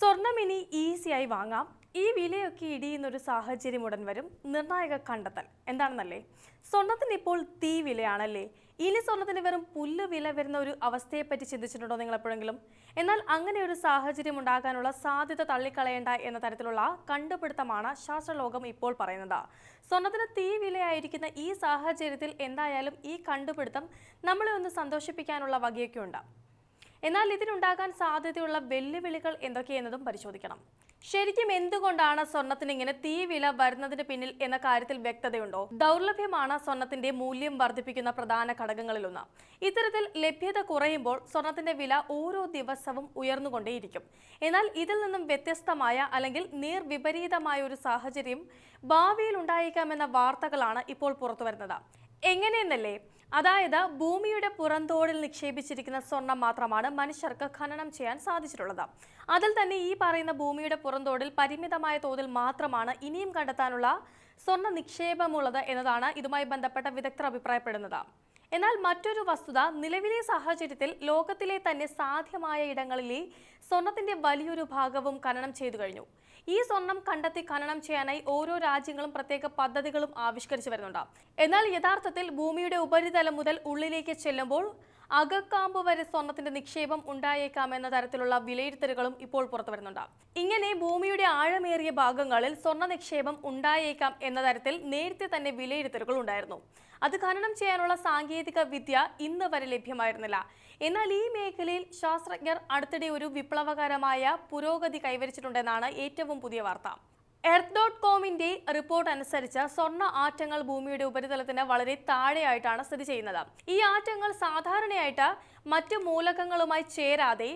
സ്വർണം ഇനി ഈസിയായി വാങ്ങാം. ഈ വിലയൊക്കെ ഇടിയുന്ന ഒരു സാഹചര്യം ഉടൻ വരും. നിർണായക കണ്ടെത്തൽ. എന്താണെന്നല്ലേ? സ്വർണത്തിന് ഇപ്പോൾ തീ വിലയാണല്ലേ? ഇനി സ്വർണത്തിന് വെറും പുല്ല് വില വരുന്ന ഒരു അവസ്ഥയെ പറ്റി ചിന്തിച്ചിട്ടുണ്ടോ നിങ്ങൾ എപ്പോഴെങ്കിലും? എന്നാൽ അങ്ങനെ ഒരു സാഹചര്യം ഉണ്ടാകാനുള്ള സാധ്യത തള്ളിക്കളയേണ്ട എന്ന തരത്തിലുള്ള കണ്ടുപിടുത്തമാണ് ശാസ്ത്രലോകം ഇപ്പോൾ പറയുന്നത്. സ്വർണത്തിന് തീ വിലയായിരിക്കുന്ന ഈ സാഹചര്യത്തിൽ എന്തായാലും ഈ കണ്ടുപിടുത്തം നമ്മളെ ഒന്ന് സന്തോഷിപ്പിക്കാനുള്ള വകയൊക്കെ ഉണ്ട്. എന്നാൽ ഇതിനുണ്ടാകാൻ സാധ്യതയുള്ള വെല്ലുവിളികൾ എന്തൊക്കെയെന്നതും പരിശോധിക്കണം. ശരിക്കും എന്തുകൊണ്ടാണ് സ്വർണത്തിന് ഇങ്ങനെ തീ വില വരുന്നതിന് പിന്നിൽ എന്ന കാര്യത്തിൽ വ്യക്തതയുണ്ടോ? ദൗർലഭ്യമാണ് സ്വർണത്തിന്റെ മൂല്യം വർദ്ധിപ്പിക്കുന്ന പ്രധാന ഘടകങ്ങളിലൊന്ന്. ഇത്തരത്തിൽ ലഭ്യത കുറയുമ്പോൾ സ്വർണത്തിന്റെ വില ഓരോ ദിവസവും ഉയർന്നുകൊണ്ടേയിരിക്കും. എന്നാൽ ഇതിൽ നിന്നും വ്യത്യസ്തമായ അല്ലെങ്കിൽ നേർവിപരീതമായ ഒരു സാഹചര്യം ഭാവിയിൽ ഉണ്ടായേക്കാമെന്ന വാർത്തകളാണ് ഇപ്പോൾ പുറത്തുവരുന്നത്. എങ്ങനെയെന്നല്ലേ? അതായത് ഭൂമിയുടെ പുറന്തോടിൽ നിക്ഷേപിച്ചിരിക്കുന്ന സ്വർണം മാത്രമാണ് മനുഷ്യർക്ക് ഖനനം ചെയ്യാൻ സാധിച്ചിട്ടുള്ളത്. അതിൽ തന്നെ ഈ പറയുന്ന ഭൂമിയുടെ പുറന്തോടിൽ പരിമിതമായ തോതിൽ മാത്രമാണ് ഇനിയും കണ്ടെത്താനുള്ള സ്വർണ നിക്ഷേപമുള്ളത് എന്നതാണ് ഇതുമായി ബന്ധപ്പെട്ട വിദഗ്ധർ അഭിപ്രായപ്പെടുന്നത്. എന്നാൽ മറ്റൊരു വസ്തുത നിലവിലെ സാഹചര്യത്തിൽ ലോകത്തിലെ തന്നെ സാധ്യമായ ഇടങ്ങളിലെ സ്വർണത്തിന്റെ വലിയൊരു ഭാഗവും ഖനനം ചെയ്തു കഴിഞ്ഞു. ഈ സ്വർണം കണ്ടെത്തി ഖനനം ചെയ്യാനായി ഓരോ രാജ്യങ്ങളും പ്രത്യേക പദ്ധതികളും ആവിഷ്കരിച്ചു വരുന്നുണ്ട്. എന്നാൽ യഥാർത്ഥത്തിൽ ഭൂമിയുടെ ഉപരിതലം മുതൽ ഉള്ളിലേക്ക് ചെല്ലുമ്പോൾ അകക്കാമ്പ് വരെ സ്വർണത്തിന്റെ നിക്ഷേപം ഉണ്ടായേക്കാമെന്ന തരത്തിലുള്ള വിലയിരുത്തലുകളും ഇപ്പോൾ പുറത്തുവരുന്നുണ്ട് ഇങ്ങനെ ഭൂമിയുടെ ആഴമേറിയ ഭാഗങ്ങളിൽ സ്വർണ നിക്ഷേപം ഉണ്ടായേക്കാം എന്ന തരത്തിൽ നേരത്തെ തന്നെ വിലയിരുത്തലുകൾ ഉണ്ടായിരുന്നു. അത് ഖനനം ചെയ്യാനുള്ള സാങ്കേതിക വിദ്യ ഇന്ന് വരെ ലഭ്യമായിരുന്നില്ല. എന്നാൽ ഈ മേഖലയിൽ ശാസ്ത്രജ്ഞർ അടുത്തിടെ ഒരു വിപ്ലവകരമായ പുരോഗതി കൈവരിച്ചിട്ടുണ്ടെന്നാണ് ഏറ്റവും പുതിയ വാർത്ത. എർത്ത് ഡോട്ട് കോമിന്റെ റിപ്പോർട്ട് അനുസരിച്ച് സ്വർണ ആറ്റങ്ങൾ ഭൂമിയുടെ ഉപരിതലത്തിന് വളരെ താഴെയായിട്ടാണ് സ്ഥിതി ചെയ്യുന്നത്. ഈ ആറ്റങ്ങൾ സാധാരണയായിട്ട് മറ്റ് മൂലകങ്ങളുമായി ചേരാതെ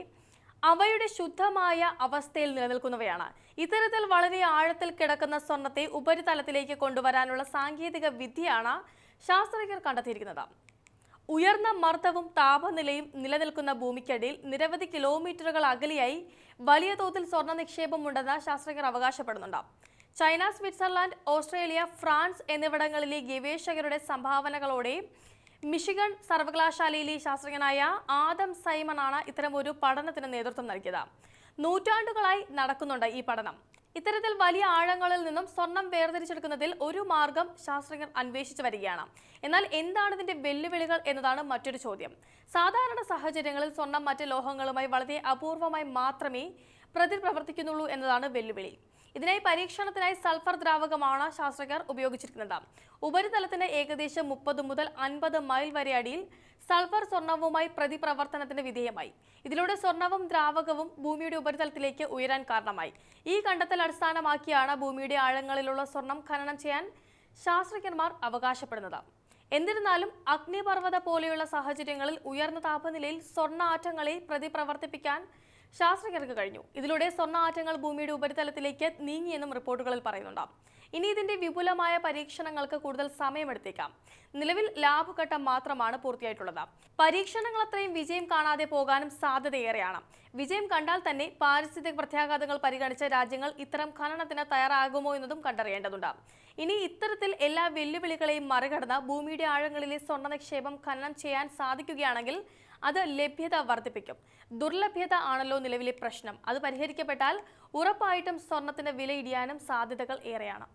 അവയുടെ ശുദ്ധമായ അവസ്ഥയിൽ നിലനിൽക്കുന്നവയാണ്. ഇത്തരത്തിൽ വളരെ ആഴത്തിൽ കിടക്കുന്ന സ്വർണത്തെ ഉപരിതലത്തിലേക്ക് കൊണ്ടുവരാനുള്ള സാങ്കേതിക വിദ്യയാണ് ശാസ്ത്രജ്ഞർ കണ്ടെത്തിയിരിക്കുന്നത്. ഉയർന്ന മർദ്ദവും താപനിലയും നിലനിൽക്കുന്ന ഭൂമിക്കടിയിൽ നിരവധി കിലോമീറ്ററുകൾ അകലെയായി വലിയ തോതിൽ സ്വർണ നിക്ഷേപം ഉണ്ടെന്ന് ശാസ്ത്രജ്ഞർ അവകാശപ്പെടുന്നുണ്ട്. ചൈന സ്വിറ്റ്സർലാൻഡ് ഓസ്ട്രേലിയ ഫ്രാൻസ് എന്നിവിടങ്ങളിലെ ഗവേഷകരുടെ സംഭാവനകളോടെ മിഷിഗൺ സർവകലാശാലയിലെ ശാസ്ത്രജ്ഞനായ ആദം സൈമൺ ഇത്തരം ഒരു പഠനത്തിന് നേതൃത്വം നൽകിയത്. നൂറ്റാണ്ടുകളായി നടക്കുന്നുണ്ട് ഈ പഠനം. ഇത്തരത്തിൽ വലിയ ആഴങ്ങളിൽ നിന്നും സ്വർണം വേർതിരിച്ചെടുക്കുന്നതിൽ ഒരു മാർഗം ശാസ്ത്രജ്ഞർ അന്വേഷിച്ചു വരികയാണ്. എന്നാൽ എന്താണ് ഇതിന്റെ വെല്ലുവിളികൾ എന്നതാണ് മറ്റൊരു ചോദ്യം. സാധാരണ സാഹചര്യങ്ങളിൽ സ്വർണം മറ്റ് ലോഹങ്ങളുമായി വളരെ അപൂർവമായി മാത്രമേ പ്രതിപ്രവർത്തിക്കുന്നുള്ളൂ എന്നതാണ് വെല്ലുവിളി. ഇതിനായി പരീക്ഷണത്തിനായി സൾഫർ ദ്രാവകമാണ് ശാസ്ത്രജ്ഞർ ഉപയോഗിച്ചിരിക്കുന്നത്. ഉപരിതലത്തിന് ഏകദേശം മുപ്പത് മുതൽ അൻപത് മൈൽ വരെ അടിയിൽ സൾഫർ സ്വർണവുമായി പ്രതിപ്രവർത്തനത്തിന് വിധേയമായി. ഇതിലൂടെ സ്വർണവും ദ്രാവകവും ഭൂമിയുടെ ഉപരിതലത്തിലേക്ക് ഉയരാൻ കാരണമായി. ഈ കണ്ടെത്തൽ അടിസ്ഥാനമാക്കിയാണ് ഭൂമിയുടെ ആഴങ്ങളിലുള്ള സ്വർണം ഖനനം ചെയ്യാൻ ശാസ്ത്രജ്ഞന്മാർ അവകാശപ്പെടുന്നത്. എന്നിരുന്നാലും അഗ്നിപർവത പോലെയുള്ള സാഹചര്യങ്ങളിൽ ഉയർന്ന താപനിലയിൽ സ്വർണ ആറ്റങ്ങളെ പ്രതിപ്രവർത്തിപ്പിക്കാൻ ശാസ്ത്രജ്ഞർക്ക് കഴിഞ്ഞു. ഇതിലൂടെ സ്വർണ ആറ്റങ്ങൾ ഭൂമിയുടെ ഉപരിതലത്തിലേക്ക് നീങ്ങിയെന്നും റിപ്പോർട്ടുകളിൽ പറയുന്നുണ്ട്. ഇനി ഇതിന്റെ വിപുലമായ പരീക്ഷണങ്ങൾക്ക് കൂടുതൽ സമയമെടുത്തേക്കാം. നിലവിൽ ലാഭഘട്ടം മാത്രമാണ് പൂർത്തിയായിട്ടുള്ളത്. പരീക്ഷണങ്ങൾ അത്രയും വിജയം കാണാതെ പോകാനും സാധ്യതയേറെയാണ്. വിജയം കണ്ടാൽ തന്നെ പാരിസ്ഥിതിക പ്രത്യാഘാതങ്ങൾ പരിഗണിച്ച രാജ്യങ്ങൾ ഇത്തരം ഖനനത്തിന് തയ്യാറാകുമോ എന്നതും കണ്ടറിയേണ്ടതുണ്ട്. ഇനി ഇത്തരത്തിൽ എല്ലാ വെല്ലുവിളികളെയും മറികടന്ന് ഭൂമിയുടെ ആഴങ്ങളിലെ സ്വർണ നിക്ഷേപം ഖനനം ചെയ്യാൻ സാധിക്കുകയാണെങ്കിൽ അത് ലഭ്യത വർദ്ധിപ്പിക്കും. ദുർലഭ്യത ആണല്ലോ നിലവിലെ പ്രശ്നം. അത് പരിഹരിക്കപ്പെട്ടാൽ ഉറപ്പായിട്ടും സ്വർണത്തിന്റെ വില ഇടിയാനും സാധ്യതകൾ ഏറെയാണ്.